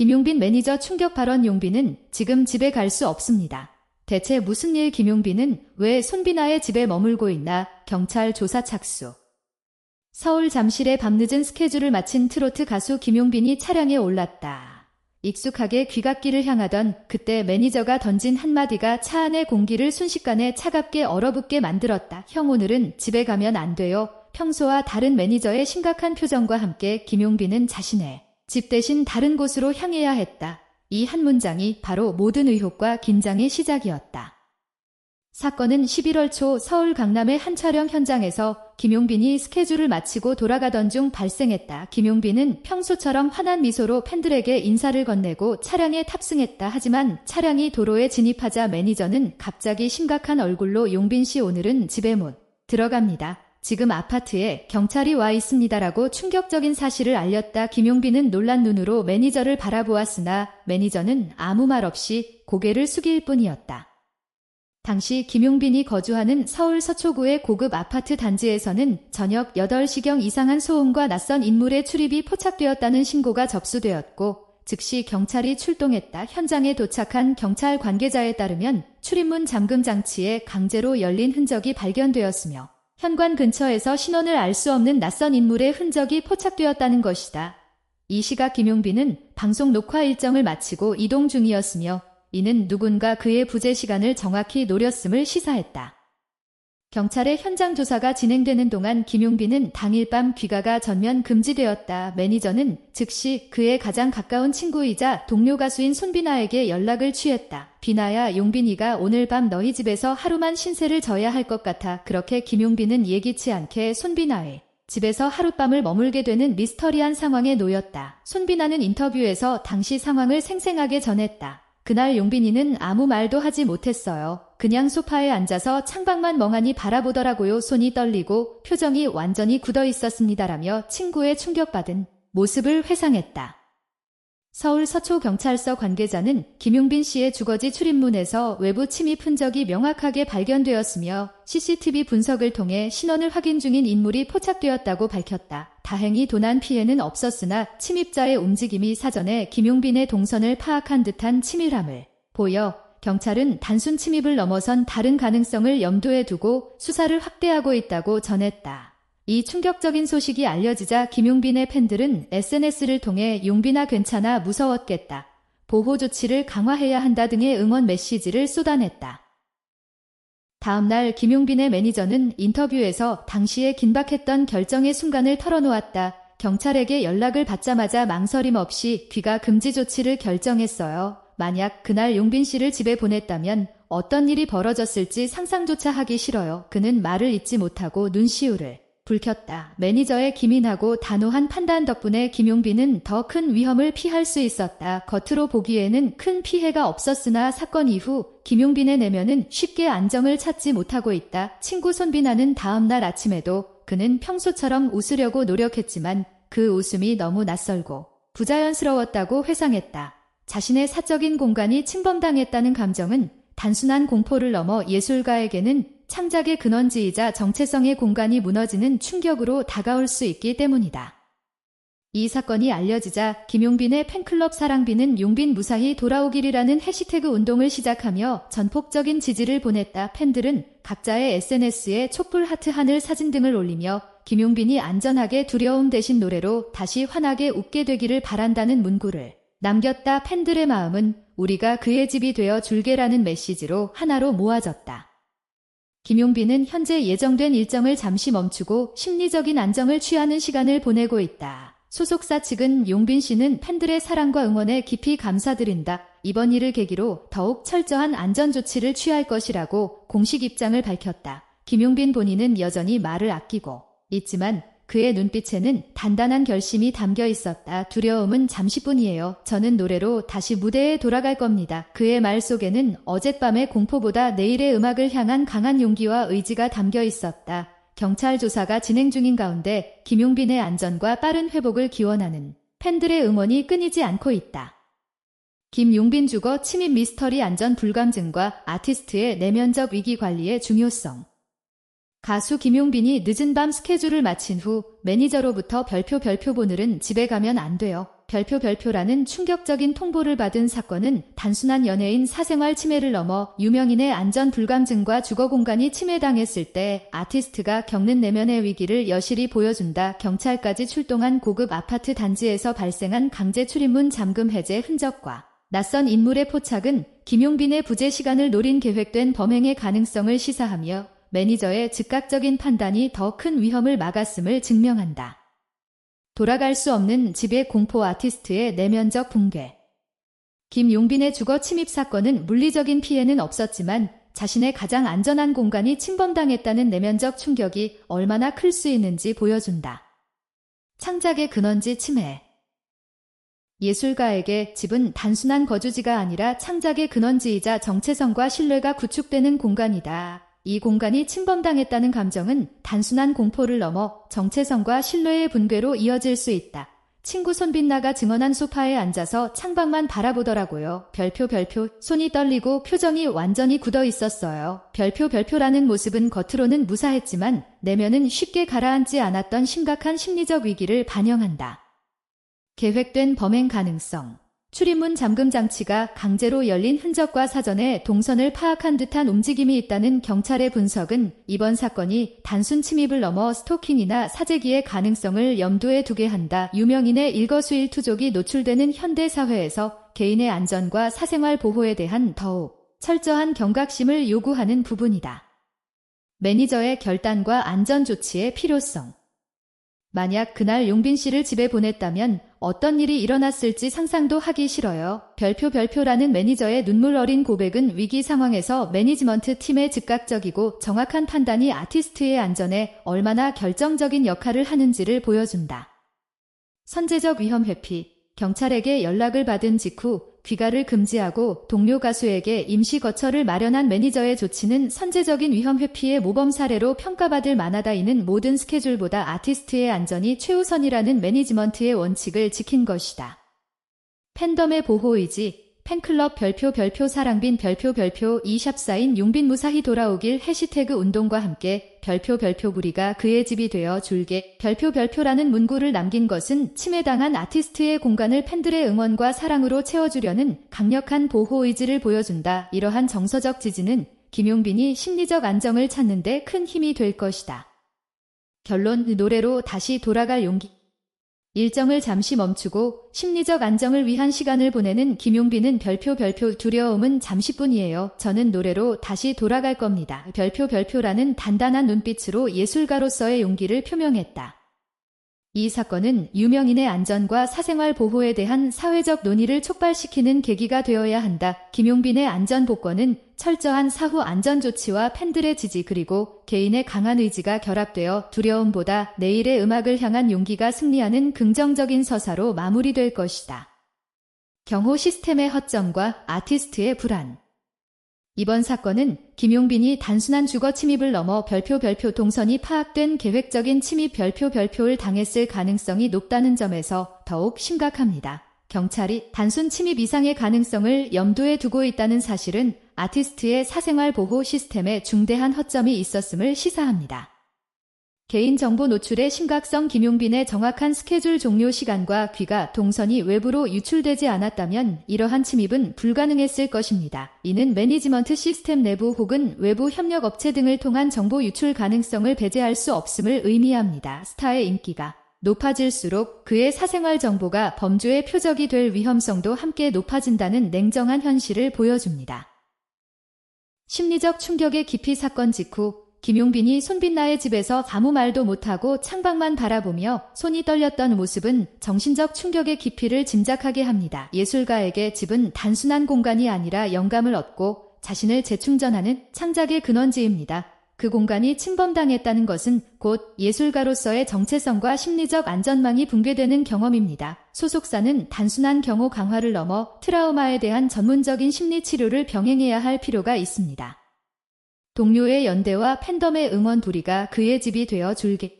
김용빈 매니저 충격 발언 용빈은 지금 집에 갈 수 없습니다. 대체 무슨 일 김용빈은 왜 손비나의 집에 머물고 있나 경찰 조사 착수. 서울 잠실의 밤늦은 스케줄을 마친 트로트 가수 김용빈이 차량에 올랐다. 익숙하게 귀갓길을 향하던 그때 매니저가 던진 한마디가 차 안의 공기를 순식간에 차갑게 얼어붙게 만들었다. 형 오늘은 집에 가면 안 돼요. 평소와 다른 매니저의 심각한 표정과 함께 김용빈은 자신의 집 대신 다른 곳으로 향해야 했다. 이 한 문장이 바로 모든 의혹과 긴장의 시작이었다. 사건은 11월 초 서울 강남의 한 촬영 현장에서 김용빈이 스케줄을 마치고 돌아가던 중 발생했다. 김용빈은 평소처럼 환한 미소로 팬들에게 인사를 건네고 차량에 탑승했다. 하지만 차량이 도로에 진입하자 매니저는 갑자기 심각한 얼굴로 용빈 씨 오늘은 집에 못 들어갑니다. 지금 아파트에 경찰이 와 있습니다라고 충격적인 사실을 알렸다. 김용빈은 놀란 눈으로 매니저를 바라보았으나 매니저는 아무 말 없이 고개를 숙일 뿐이었다. 당시 김용빈이 거주하는 서울 서초구의 고급 아파트 단지에서는 저녁 8시경 이상한 소음과 낯선 인물의 출입이 포착되었다는 신고가 접수되었고 즉시 경찰이 출동했다. 현장에 도착한 경찰 관계자에 따르면 출입문 잠금 장치에 강제로 열린 흔적이 발견되었으며 현관 근처에서 신원을 알 수 없는 낯선 인물의 흔적이 포착되었다는 것이다. 이 시각 김용빈은 방송 녹화 일정을 마치고 이동 중이었으며 이는 누군가 그의 부재 시간을 정확히 노렸음을 시사했다. 경찰의 현장 조사가 진행되는 동안 김용빈은 당일 밤 귀가가 전면 금지되었다. 매니저는 즉시 그의 가장 가까운 친구이자 동료 가수인 손비나에게 연락을 취했다. 비나야 용빈이가 오늘 밤 너희 집에서 하루만 신세를 져야 할 것 같아. 그렇게 김용빈은 예기치 않게 손비나의 집에서 하룻밤을 머물게 되는 미스터리한 상황에 놓였다. 손비나는 인터뷰에서 당시 상황을 생생하게 전했다. 그날 용빈이는 아무 말도 하지 못했어요. 그냥 소파에 앉아서 창밖만 멍하니 바라보더라고요. 손이 떨리고 표정이 완전히 굳어 있었습니다라며 친구의 충격받은 모습을 회상했다. 서울 서초경찰서 관계자는 김용빈 씨의 주거지 출입문에서 외부 침입 흔적이 명확하게 발견되었으며 CCTV 분석을 통해 신원을 확인 중인 인물이 포착되었다고 밝혔다. 다행히 도난 피해는 없었으나 침입자의 움직임이 사전에 김용빈의 동선을 파악한 듯한 치밀함을 보여 경찰은 단순 침입을 넘어선 다른 가능성을 염두에 두고 수사를 확대하고 있다고 전했다. 이 충격적인 소식이 알려지자 김용빈의 팬들은 SNS를 통해 용빈아 괜찮아 무서웠겠다. 보호 조치를 강화해야 한다 등의 응원 메시지를 쏟아냈다. 다음날 김용빈의 매니저는 인터뷰에서 당시에 긴박했던 결정의 순간을 털어놓았다. 경찰에게 연락을 받자마자 망설임 없이 귀가 금지 조치를 결정했어요. 만약 그날 용빈 씨를 집에 보냈다면 어떤 일이 벌어졌을지 상상조차 하기 싫어요. 그는 말을 잇지 못하고 눈시울을 붉혔다. 매니저의 기민하고 단호한 판단 덕분에 김용빈은 더 큰 위험을 피할 수 있었다. 겉으로 보기에는 큰 피해가 없었으나 사건 이후 김용빈의 내면은 쉽게 안정을 찾지 못하고 있다. 친구 손비나는 다음날 아침에도 그는 평소처럼 웃으려고 노력했지만 그 웃음이 너무 낯설고 부자연스러웠다고 회상했다. 자신의 사적인 공간이 침범당했다는 감정은 단순한 공포를 넘어 예술가에게는 창작의 근원지이자 정체성의 공간이 무너지는 충격으로 다가올 수 있기 때문이다. 이 사건이 알려지자 김용빈의 팬클럽 사랑비는 용빈 무사히 돌아오기리라는 해시태그 운동을 시작하며 전폭적인 지지를 보냈다. 팬들은 각자의 SNS에 촛불 하트 하늘 사진 등을 올리며 김용빈이 안전하게 두려움 대신 노래로 다시 환하게 웃게 되기를 바란다는 문구를 남겼다. 팬들의 마음은 우리가 그의 집이 되어 줄게라는 메시지로 하나로 모아졌다. 김용빈은 현재 예정된 일정을 잠시 멈추고 심리적인 안정을 취하는 시간을 보내고 있다. 소속사 측은 용빈 씨는 팬들의 사랑과 응원에 깊이 감사드린다. 이번 일을 계기로 더욱 철저한 안전 조치를 취할 것이라고 공식 입장을 밝혔다. 김용빈 본인은 여전히 말을 아끼고 있지만 그의 눈빛에는 단단한 결심이 담겨 있었다. 두려움은 잠시뿐이에요. 저는 노래로 다시 무대에 돌아갈 겁니다. 그의 말 속에는 어젯밤의 공포보다 내일의 음악을 향한 강한 용기와 의지가 담겨 있었다. 경찰 조사가 진행 중인 가운데 김용빈의 안전과 빠른 회복을 기원하는 팬들의 응원이 끊이지 않고 있다. 김용빈 주거 침입 미스터리 안전 불감증과 아티스트의 내면적 위기 관리의 중요성. 가수 김용빈이 늦은 밤 스케줄을 마친 후 매니저로부터 별표 별표 오늘은 집에 가면 안 돼요. 별표 별표라는 충격적인 통보를 받은 사건은 단순한 연예인 사생활 침해를 넘어 유명인의 안전 불감증과 주거 공간이 침해당했을 때 아티스트가 겪는 내면의 위기를 여실히 보여준다. 경찰까지 출동한 고급 아파트 단지에서 발생한 강제 출입문 잠금 해제 흔적과 낯선 인물의 포착은 김용빈의 부재 시간을 노린 계획된 범행의 가능성을 시사하며 매니저의 즉각적인 판단이 더 큰 위험을 막았음을 증명한다. 돌아갈 수 없는 집의 공포 아티스트의 내면적 붕괴. 김용빈의 주거 침입 사건은 물리적인 피해는 없었지만 자신의 가장 안전한 공간이 침범당했다는 내면적 충격이 얼마나 클 수 있는지 보여준다. 창작의 근원지 침해. 예술가에게 집은 단순한 거주지가 아니라 창작의 근원지이자 정체성과 신뢰가 구축되는 공간이다. 이 공간이 침범당했다는 감정은 단순한 공포를 넘어 정체성과 신뢰의 분괴로 이어질 수 있다. 친구 손빛나가 증언한 소파에 앉아서 창밖만 바라보더라고요. 별표 별표 손이 떨리고 표정이 완전히 굳어 있었어요. 별표 별표라는 모습은 겉으로는 무사했지만 내면은 쉽게 가라앉지 않았던 심각한 심리적 위기를 반영한다. 계획된 범행 가능성 출입문 잠금 장치가 강제로 열린 흔적과 사전에 동선을 파악한 듯한 움직임이 있다는 경찰의 분석은 이번 사건이 단순 침입을 넘어 스토킹이나 사재기의 가능성을 염두에 두게 한다. 유명인의 일거수일투족이 노출되는 현대 사회에서 개인의 안전과 사생활 보호에 대한 더욱 철저한 경각심을 요구하는 부분이다. 매니저의 결단과 안전 조치의 필요성 만약 그날 용빈 씨를 집에 보냈다면 어떤 일이 일어났을지 상상도 하기 싫어요. 별표 별표라는 매니저의 눈물 어린 고백은 위기 상황에서 매니지먼트 팀의 즉각적이고 정확한 판단이 아티스트의 안전에 얼마나 결정적인 역할을 하는지를 보여준다. 선제적 위험 회피 경찰에게 연락을 받은 직후 귀가를 금지하고 동료 가수에게 임시 거처를 마련한 매니저의 조치는 선제적인 위험 회피의 모범 사례로 평가받을 만하다 이는 모든 스케줄보다 아티스트의 안전이 최우선이라는 매니지먼트의 원칙을 지킨 것이다. 팬덤의 보호의지 팬클럽 별표 별표 사랑빈 별표 별표 이샵 사인 용빈 무사히 돌아오길 해시태그 운동과 함께 별표 별표 구리가 그의 집이 되어 줄게 별표 별표라는 문구를 남긴 것은 침해당한 아티스트의 공간을 팬들의 응원과 사랑으로 채워주려는 강력한 보호 의지를 보여준다. 이러한 정서적 지지는 김용빈이 심리적 안정을 찾는 데 큰 힘이 될 것이다. 결론 노래로 다시 돌아갈 용기 일정을 잠시 멈추고 심리적 안정을 위한 시간을 보내는 김용빈은 별표 별표 두려움은 잠시뿐이에요. 저는 노래로 다시 돌아갈 겁니다. 별표 별표라는 단단한 눈빛으로 예술가로서의 용기를 표명했다. 이 사건은 유명인의 안전과 사생활 보호에 대한 사회적 논의를 촉발시키는 계기가 되어야 한다. 김용빈의 안전 복권은 철저한 사후 안전 조치와 팬들의 지지 그리고 개인의 강한 의지가 결합되어 두려움보다 내일의 음악을 향한 용기가 승리하는 긍정적인 서사로 마무리될 것이다. 경호 시스템의 허점과 아티스트의 불안 이번 사건은 김용빈이 단순한 주거 침입을 넘어 별표 별표 동선이 파악된 계획적인 침입 별표 별표를 당했을 가능성이 높다는 점에서 더욱 심각합니다. 경찰이 단순 침입 이상의 가능성을 염두에 두고 있다는 사실은 아티스트의 사생활 보호 시스템에 중대한 허점이 있었음을 시사합니다. 개인정보 노출의 심각성 김용빈의 정확한 스케줄 종료 시간과 귀가 동선이 외부로 유출되지 않았다면 이러한 침입은 불가능했을 것입니다. 이는 매니지먼트 시스템 내부 혹은 외부 협력 업체 등을 통한 정보 유출 가능성을 배제할 수 없음을 의미합니다. 스타의 인기가 높아질수록 그의 사생활 정보가 범죄의 표적이 될 위험성도 함께 높아진다는 냉정한 현실을 보여줍니다. 심리적 충격의 깊이 사건 직후 김용빈이 손빛나의 집에서 아무 말도 못하고 창밖만 바라보며 손이 떨렸던 모습은 정신적 충격의 깊이를 짐작하게 합니다. 예술가에게 집은 단순한 공간이 아니라 영감을 얻고 자신을 재충전하는 창작의 근원지입니다. 그 공간이 침범당했다는 것은 곧 예술가로서의 정체성과 심리적 안전망이 붕괴되는 경험입니다. 소속사는 단순한 경호 강화를 넘어 트라우마에 대한 전문적인 심리 치료를 병행해야 할 필요가 있습니다. 동료의 연대와 팬덤의 응원 도리가 그의 집이 되어 줄게.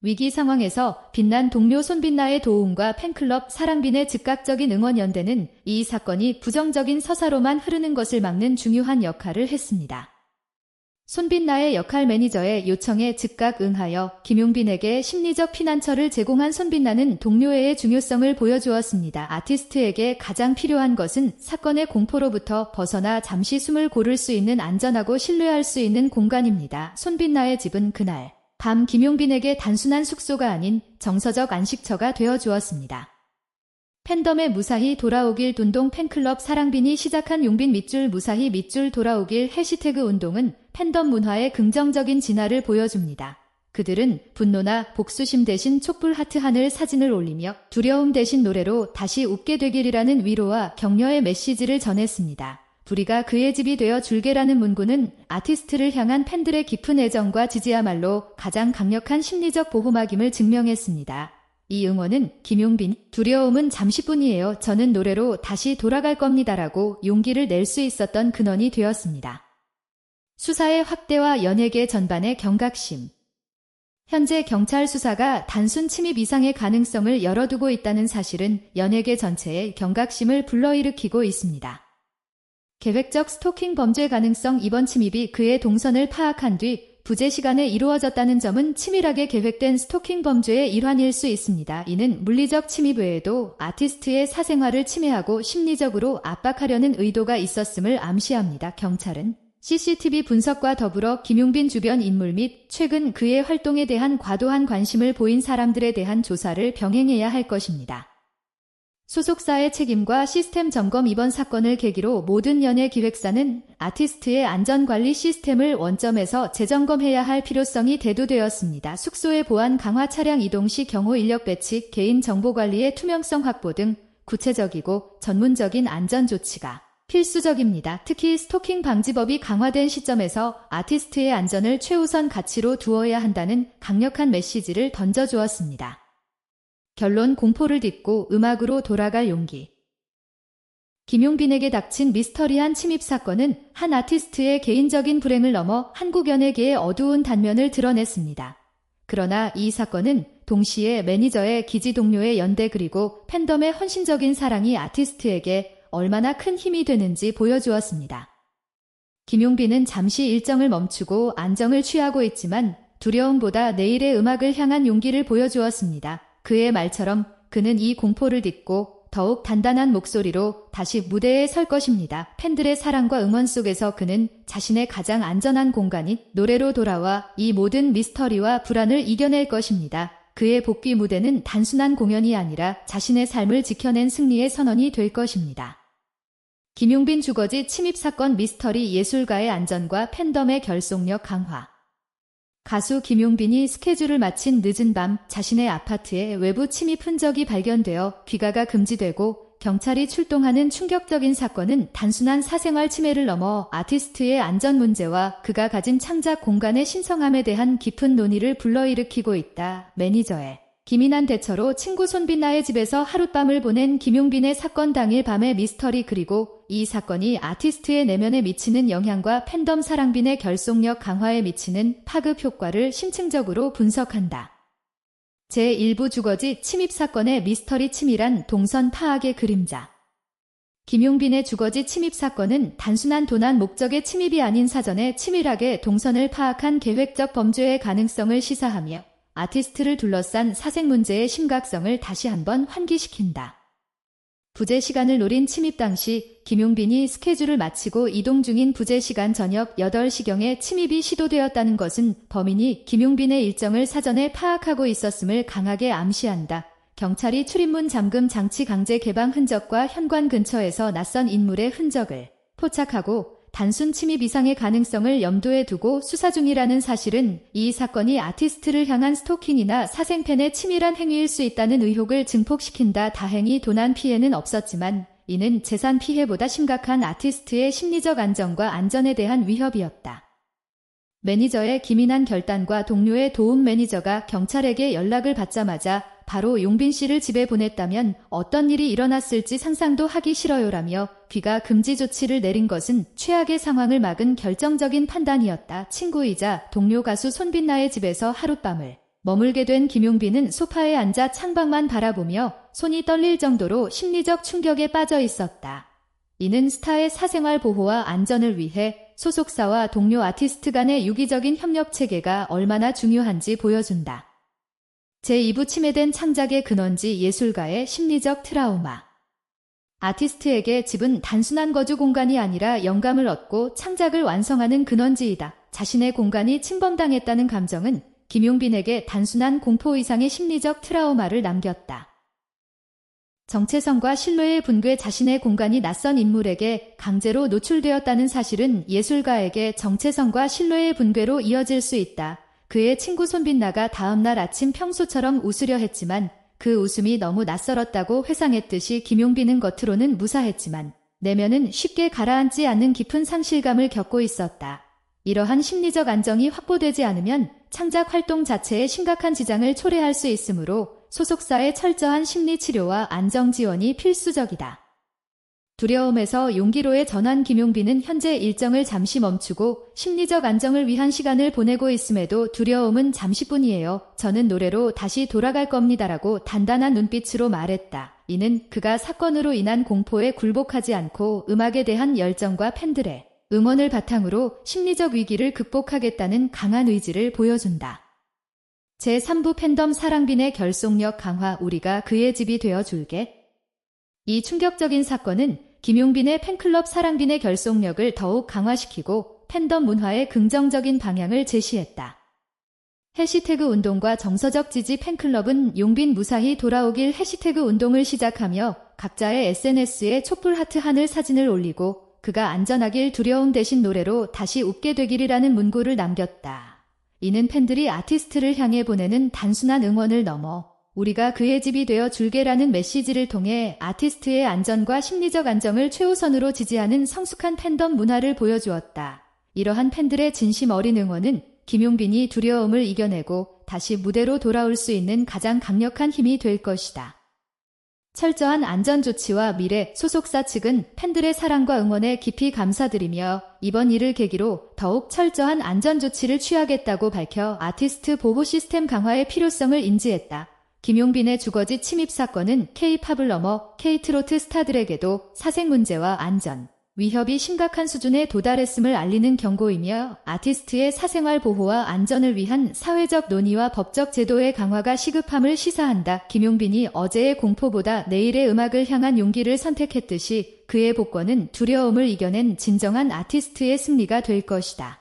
위기 상황에서 빛난 동료 손빛나의 도움과 팬클럽 사랑빈의 즉각적인 응원 연대는 이 사건이 부정적인 서사로만 흐르는 것을 막는 중요한 역할을 했습니다. 손빛나의 역할 매니저의 요청에 즉각 응하여 김용빈에게 심리적 피난처를 제공한 손빛나는 동료애의 중요성을 보여주었습니다. 아티스트에게 가장 필요한 것은 사건의 공포로부터 벗어나 잠시 숨을 고를 수 있는 안전하고 신뢰할 수 있는 공간입니다. 손빛나의 집은 그날 밤 김용빈에게 단순한 숙소가 아닌 정서적 안식처가 되어 주었습니다. 팬덤의 무사히 돌아오길 돈동 팬클럽 사랑빈이 시작한 용빈 밑줄 무사히 밑줄 돌아오길 해시태그 운동은 팬덤 문화의 긍정적인 진화를 보여줍니다. 그들은 분노나 복수심 대신 촛불 하트 하늘 사진을 올리며 두려움 대신 노래로 다시 웃게 되기리라는 위로와 격려의 메시지를 전했습니다. 부리가 그의 집이 되어 줄게라는 문구는 아티스트를 향한 팬들의 깊은 애정과 지지야말로 가장 강력한 심리적 보호막임을 증명했습니다. 이 응원은 김용빈, 두려움은 잠시뿐이에요. 저는 노래로 다시 돌아갈 겁니다라고 용기를 낼 수 있었던 근원이 되었습니다. 수사의 확대와 연예계 전반의 경각심. 현재 경찰 수사가 단순 침입 이상의 가능성을 열어두고 있다는 사실은 연예계 전체의 경각심을 불러일으키고 있습니다. 계획적 스토킹 범죄 가능성 이번 침입이 그의 동선을 파악한 뒤 부재 시간에 이루어졌다는 점은 치밀하게 계획된 스토킹 범죄의 일환일 수 있습니다. 이는 물리적 침입 외에도 아티스트의 사생활을 침해하고 심리적으로 압박하려는 의도가 있었음을 암시합니다. 경찰은 CCTV 분석과 더불어 김용빈 주변 인물 및 최근 그의 활동에 대한 과도한 관심을 보인 사람들에 대한 조사를 병행해야 할 것입니다. 소속사의 책임과 시스템 점검 이번 사건을 계기로 모든 연예 기획사는 아티스트의 안전관리 시스템을 원점에서 재점검해야 할 필요성이 대두되었습니다. 숙소의 보안 강화 차량 이동 시 경호 인력 배치, 개인 정보 관리의 투명성 확보 등 구체적이고 전문적인 안전 조치가 필수적입니다. 특히 스토킹 방지법이 강화된 시점에서 아티스트의 안전을 최우선 가치로 두어야 한다는 강력한 메시지를 던져주었습니다. 결론 공포를 딛고 음악으로 돌아갈 용기. 김용빈에게 닥친 미스터리한 침입 사건은 한 아티스트의 개인적인 불행을 넘어 한국 연예계의 어두운 단면을 드러냈습니다. 그러나 이 사건은 동시에 매니저의 기지 동료의 연대 그리고 팬덤의 헌신적인 사랑이 아티스트에게 얼마나 큰 힘이 되는지 보여주었습니다. 김용빈은 잠시 일정을 멈추고 안정을 취하고 있지만 두려움보다 내일의 음악을 향한 용기를 보여주었습니다. 그의 말처럼 그는 이 공포를 딛고 더욱 단단한 목소리로 다시 무대에 설 것입니다. 팬들의 사랑과 응원 속에서 그는 자신의 가장 안전한 공간인 노래로 돌아와 이 모든 미스터리와 불안을 이겨낼 것입니다. 그의 복귀 무대는 단순한 공연이 아니라 자신의 삶을 지켜낸 승리의 선언이 될 것입니다. 김용빈 주거지 침입 사건 미스터리 예술가의 안전과 팬덤의 결속력 강화. 가수 김용빈이 스케줄을 마친 늦은 밤 자신의 아파트에 외부 침입 흔적이 발견되어 귀가가 금지되고 경찰이 출동하는 충격적인 사건은 단순한 사생활 침해를 넘어 아티스트의 안전 문제와 그가 가진 창작 공간의 신성함에 대한 깊은 논의를 불러일으키고 있다. 매니저의 김인한 대처로 친구 손빛나의 집에서 하룻밤을 보낸 김용빈의 사건 당일 밤의 미스터리 그리고 이 사건이 아티스트의 내면에 미치는 영향과 팬덤 사랑빈의 결속력 강화에 미치는 파급 효과를 심층적으로 분석한다. 제1부 주거지 침입 사건의 미스터리 치밀한 동선 파악의 그림자. 김용빈의 주거지 침입 사건은 단순한 도난 목적의 침입이 아닌 사전에 치밀하게 동선을 파악한 계획적 범죄의 가능성을 시사하며 아티스트를 둘러싼 사생 문제의 심각성을 다시 한번 환기시킨다. 부재 시간을 노린 침입 당시 김용빈이 스케줄을 마치고 이동 중인 부재 시간 저녁 8시경에 침입이 시도되었다는 것은 범인이 김용빈의 일정을 사전에 파악하고 있었음을 강하게 암시한다. 경찰이 출입문 잠금 장치 강제 개방 흔적과 현관 근처에서 낯선 인물의 흔적을 포착하고 단순 침입 이상의 가능성을 염두에 두고 수사 중이라는 사실은 이 사건이 아티스트를 향한 스토킹이나 사생팬의 치밀한 행위일 수 있다는 의혹을 증폭시킨다. 다행히 도난 피해는 없었지만 이는 재산 피해보다 심각한 아티스트의 심리적 안정과 안전에 대한 위협이었다. 매니저의 기민한 결단과 동료의 도움 매니저가 경찰에게 연락을 받자마자 바로 용빈 씨를 집에 보냈다면 어떤 일이 일어났을지 상상도 하기 싫어요라며 귀가 금지 조치를 내린 것은 최악의 상황을 막은 결정적인 판단이었다. 친구이자 동료 가수 손빛나의 집에서 하룻밤을 머물게 된 김용빈은 소파에 앉아 창밖만 바라보며 손이 떨릴 정도로 심리적 충격에 빠져 있었다. 이는 스타의 사생활 보호와 안전을 위해 소속사와 동료 아티스트 간의 유기적인 협력 체계가 얼마나 중요한지 보여준다. 제2부 침해된 창작의 근원지 예술가의 심리적 트라우마. 아티스트에게 집은 단순한 거주 공간이 아니라 영감을 얻고 창작을 완성하는 근원지이다. 자신의 공간이 침범당했다는 감정은 김용빈에게 단순한 공포 이상의 심리적 트라우마를 남겼다. 정체성과 신뢰의 분괴 자신의 공간이 낯선 인물에게 강제로 노출되었다는 사실은 예술가에게 정체성과 신뢰의 분괴로 이어질 수 있다. 그의 친구 손빛나가 다음날 아침 평소처럼 웃으려 했지만 그 웃음이 너무 낯설었다고 회상했듯이 김용빈은 겉으로는 무사했지만 내면은 쉽게 가라앉지 않는 깊은 상실감을 겪고 있었다. 이러한 심리적 안정이 확보되지 않으면 창작 활동 자체에 심각한 지장을 초래할 수 있으므로 소속사의 철저한 심리 치료와 안정 지원이 필수적이다. 두려움에서 용기로의 전환 김용빈은 현재 일정을 잠시 멈추고 심리적 안정을 위한 시간을 보내고 있음에도 두려움은 잠시뿐이에요. 저는 노래로 다시 돌아갈 겁니다라고 단단한 눈빛으로 말했다. 이는 그가 사건으로 인한 공포에 굴복하지 않고 음악에 대한 열정과 팬들의 응원을 바탕으로 심리적 위기를 극복하겠다는 강한 의지를 보여준다. 제3부 팬덤 사랑빈의 결속력 강화 우리가 그의 집이 되어 줄게. 이 충격적인 사건은 김용빈의 팬클럽 사랑빈의 결속력을 더욱 강화시키고 팬덤 문화의 긍정적인 방향을 제시했다. 해시태그 운동과 정서적 지지 팬클럽은 용빈 무사히 돌아오길 해시태그 운동을 시작하며 각자의 SNS에 촛불 하트 하늘 사진을 올리고 그가 안전하길 두려움 대신 노래로 다시 웃게 되기리라는 문구를 남겼다. 이는 팬들이 아티스트를 향해 보내는 단순한 응원을 넘어 우리가 그의 집이 되어 줄게라는 메시지를 통해 아티스트의 안전과 심리적 안정을 최우선으로 지지하는 성숙한 팬덤 문화를 보여주었다. 이러한 팬들의 진심 어린 응원은 김용빈이 두려움을 이겨내고 다시 무대로 돌아올 수 있는 가장 강력한 힘이 될 것이다. 철저한 안전조치와 미래 소속사 측은 팬들의 사랑과 응원에 깊이 감사드리며 이번 일을 계기로 더욱 철저한 안전조치를 취하겠다고 밝혀 아티스트 보호 시스템 강화의 필요성을 인지했다. 김용빈의 주거지 침입 사건은 K-팝을 넘어 K-트로트 스타들에게도 사생 문제와 안전, 위협이 심각한 수준에 도달했음을 알리는 경고이며 아티스트의 사생활 보호와 안전을 위한 사회적 논의와 법적 제도의 강화가 시급함을 시사한다. 김용빈이 어제의 공포보다 내일의 음악을 향한 용기를 선택했듯이 그의 복권은 두려움을 이겨낸 진정한 아티스트의 승리가 될 것이다.